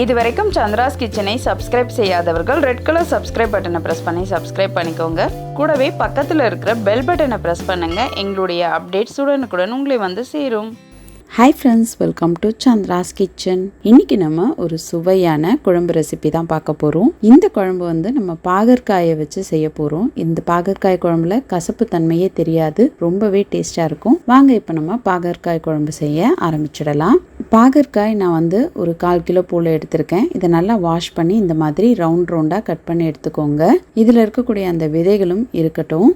இது வரைக்கும் சந்திராஸ் கிச்சனை சப்ஸ்கிரைப் செய்யாதவர்கள் ரெட் கலர் சப்ஸ்கிரைப் பட்டனை ப்ரெஸ் பண்ணி சப்ஸ்கிரைப் பண்ணிக்கோங்க. கூடவே பக்கத்தில் இருக்கிற பெல் பட்டனை ப்ரெஸ் பண்ணுங்க. எங்களுடைய அப்டேட்ஸ் உடனுக்குடன் உங்களை வந்து சேரும். Hi friends welcome to Chandra's kitchen. இன்னைக்கு நம்ம ஒரு சுவையான குழம்பு ரெசிபி தான் பார்க்க போகிறோம் இந்த குழம்பு வந்து நம்ம பாகற்காயை வச்சு செய்ய போகிறோம் இந்த பாகற்காய் குழம்புல கசப்பு தன்மையே தெரியாது. ரொம்பவே டேஸ்டாக இருக்கும். வாங்க இப்போ நம்ம பாகற்காய் குழம்பு செய்ய ஆரம்பிச்சிடலாம். பாகற்காய் நான் வந்து ஒரு கால் கிலோ போல் எடுத்திருக்கேன். இதை நல்லா வாஷ் பண்ணி இந்த மாதிரி ரவுண்ட் ரவுண்டாக கட் பண்ணி எடுத்துக்கோங்க. இதில் இருக்கக்கூடிய அந்த விதைகளும் இருக்கட்டும்.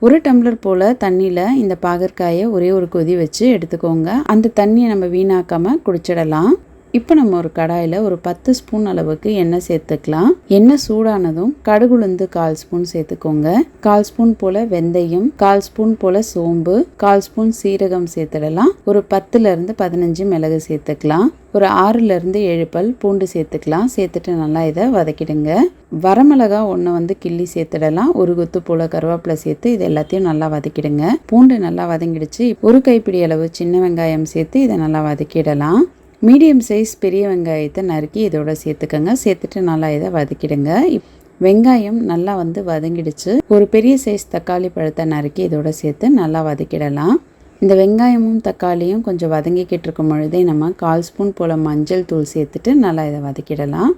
ஒரு டம்ளர் போல் தண்ணியில் இந்த பாகற்காயை ஒரே ஒரு கொதி வச்சு எடுத்துக்கோங்க. அந்த தண்ணியை நம்ம வீணாக்காமல் குடிச்சிடலாம். இப்போ நம்ம ஒரு கடாயில் ஒரு பத்து ஸ்பூன் அளவுக்கு எண்ணெய் சேர்த்துக்கலாம். எண்ணெய் சூடானதும் கடுகுளுந்து கால் ஸ்பூன் சேர்த்துக்கோங்க. கால் ஸ்பூன் போல் வெந்தயம் கால் ஸ்பூன் போல் சோம்பு கால் ஸ்பூன் சீரகம் சேர்த்துடலாம். ஒரு பத்துலேருந்து பதினஞ்சு மிளகு சேர்த்துக்கலாம். ஒரு ஆறுலேருந்து ஏழு பல் பூண்டு சேர்த்துக்கலாம். சேர்த்துட்டு நல்லா இதை வதக்கிடுங்க. வரமிளகா ஒன்று வந்து கிள்ளி சேர்த்துடலாம். ஒரு குத்து போல் கருவேப்பிலை சேர்த்து இது எல்லாத்தையும் நல்லா வதக்கிடுங்க. பூண்டு நல்லா வதங்கிடுச்சு. ஒரு கைப்பிடி அளவு சின்ன வெங்காயம் சேர்த்து இதை நல்லா வதக்கிடலாம். மீடியம் சைஸ் பெரிய வெங்காயத்தை நறுக்கி இதோட சேர்த்துக்கோங்க. சேர்த்துட்டு நல்லா இதை வதக்கிடுங்க. வெங்காயம் நல்லா வந்து வதங்கிடுச்சு. ஒரு பெரிய சைஸ் தக்காளி பழத்தை நறுக்கி இதோட சேர்த்து நல்லா வதக்கிடலாம். இந்த வெங்காயமும் தக்காளியும் கொஞ்சம் வதங்கிக்கிட்டு இருக்கும் பொழுதே நம்ம கால் ஸ்பூன் போல் மஞ்சள் தூள் சேர்த்துட்டு நல்லா இதை வதக்கிடலாம்.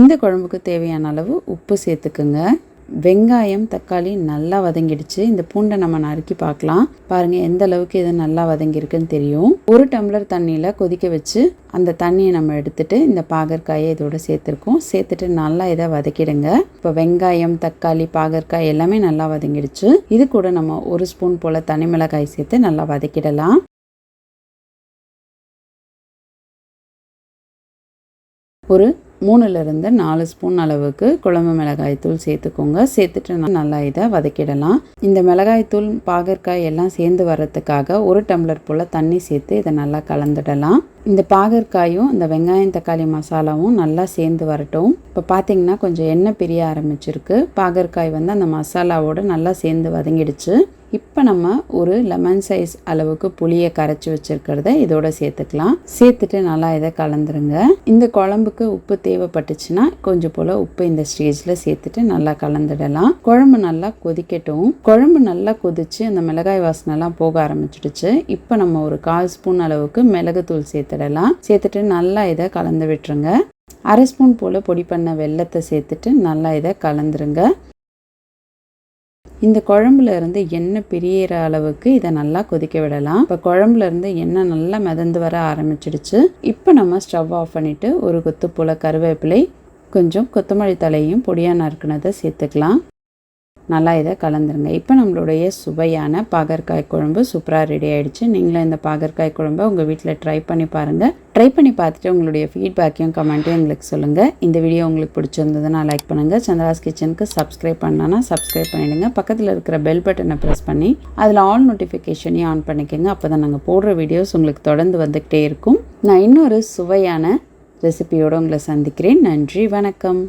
இந்த குழம்புக்கு தேவையான அளவு உப்பு சேர்த்துக்குங்க. வெங்காயம் தக்காளி நல்லா வதங்கிடுச்சு. இந்த பூண்டை நம்ம நறுக்கி பார்க்கலாம். பாருங்க எந்த அளவுக்கு இது நல்லா வதங்கியிருக்குன்னு தெரியும். ஒரு டம்ளர் தண்ணியில் கொதிக்க வச்சு அந்த தண்ணியை நம்ம எடுத்துட்டு இந்த பாகற்காயை இதோட சேர்த்துருக்கோம். சேர்த்துட்டு நல்லா இதை வதக்கிடுங்க. இப்போ வெங்காயம் தக்காளி பாகற்காய் எல்லாமே நல்லா வதங்கிடுச்சு. இது கூட நம்ம ஒரு ஸ்பூன் போல் தனி மிளகாய் சேர்த்து நல்லா வதக்கிடலாம். ஒரு மூணுலேருந்து நாலு ஸ்பூன் அளவுக்கு குழம்பு மிளகாய்த்தூள் சேர்த்துக்கோங்க. சேர்த்துட்டு நல்லா இதை வதக்கிடலாம். இந்த மிளகாய்த்தூள் பாகற்காய் எல்லாம் சேர்ந்து வர்றதுக்காக ஒரு டம்ளர் போல் தண்ணி சேர்த்து இதை நல்லா கலந்துடலாம். இந்த பாகற்காயும் இந்த வெங்காயம் தக்காளி மசாலாவும் நல்லா சேர்ந்து வரட்டும். இப்போ பார்த்தீங்கன்னா கொஞ்சம் எண்ணெய் பிரிய ஆரம்பிச்சிருக்கு. பாகற்காய் வந்து அந்த மசாலாவோடு நல்லா சேர்ந்து வதங்கிடுச்சு. இப்போ நம்ம ஒரு லெமன் சைஸ் அளவுக்கு புளியை கரைச்சி வச்சிருக்கிறத இதோட சேர்த்துக்கலாம். சேர்த்துட்டு நல்லா இதை கலந்துருங்க. இந்த குழம்புக்கு உப்பு தேவைப்பட்டுச்சுன்னா கொஞ்சம் போல் உப்பு இந்த ஸ்டேஜில் சேர்த்துட்டு நல்லா கலந்துடலாம். குழம்பு நல்லா கொதிக்கட்டும். குழம்பு நல்லா கொதிச்சு அந்த மிளகாய் வாசனைலாம் போக ஆரம்பிச்சிடுச்சு. இப்போ நம்ம ஒரு கால் ஸ்பூன் அளவுக்கு மிளகுத்தூள் சேர்த்துடலாம். சேர்த்துட்டு நல்லா இதை கலந்து விட்டுருங்க. அரை ஸ்பூன் போல் பொடி பண்ண வெல்லத்தை சேர்த்துட்டு நல்லா இதை கலந்துருங்க. இந்த குழம்புல இருந்து எண்ணெய் பிரியற அளவுக்கு இதை நல்லா கொதிக்க விடலாம். இப்போ குழம்புல இருந்து எண்ணெய் நல்லா மிதந்து வர ஆரம்பிச்சிடுச்சு. இப்போ நம்ம ஸ்டவ் ஆஃப் பண்ணிட்டு ஒரு கொத்து கருவேப்பிலை கொஞ்சம் கொத்தமல்லி தலையும் பொடியாக நறுக்குனதை சேர்த்துக்கலாம். நல்லா இதை கலந்துருங்க. இப்போ நம்மளுடைய சுவையான பாகற்காய் குழம்பு சூப்பராக ரெடி ஆகிடுச்சு நீங்களும் இந்த பாகற்காய் குழம்பை உங்கள் வீட்டில் ட்ரை பண்ணி பாருங்கள் ட்ரை பண்ணி பார்த்துட்டு உங்களுடைய ஃபீட்பேக்கையும் கமெண்ட்டையும் எங்களுக்கு சொல்லுங்கள் இந்த வீடியோ உங்களுக்கு பிடிச்சிருந்ததுன்னா லைக் பண்ணுங்கள் சந்திராஸ் கிச்சனுக்கு சப்ஸ்கிரைப் பண்ணனா சப்ஸ்கிரைப் பண்ணிவிடுங்க பக்கத்தில் இருக்கிற பெல் பட்டனை ப்ரெஸ் பண்ணி அதில் ஆல் நோட்டிஃபிகேஷனையும் ஆன் பண்ணிக்கோங்க. அப்போ தான் நாங்கள் போடுற வீடியோஸ் உங்களுக்கு தொடர்ந்து வந்துக்கிட்டே இருக்கும். நான் இன்னொரு சுவையான ரெசிபியோடு உங்களை சந்திக்கிறேன். நன்றி வணக்கம்.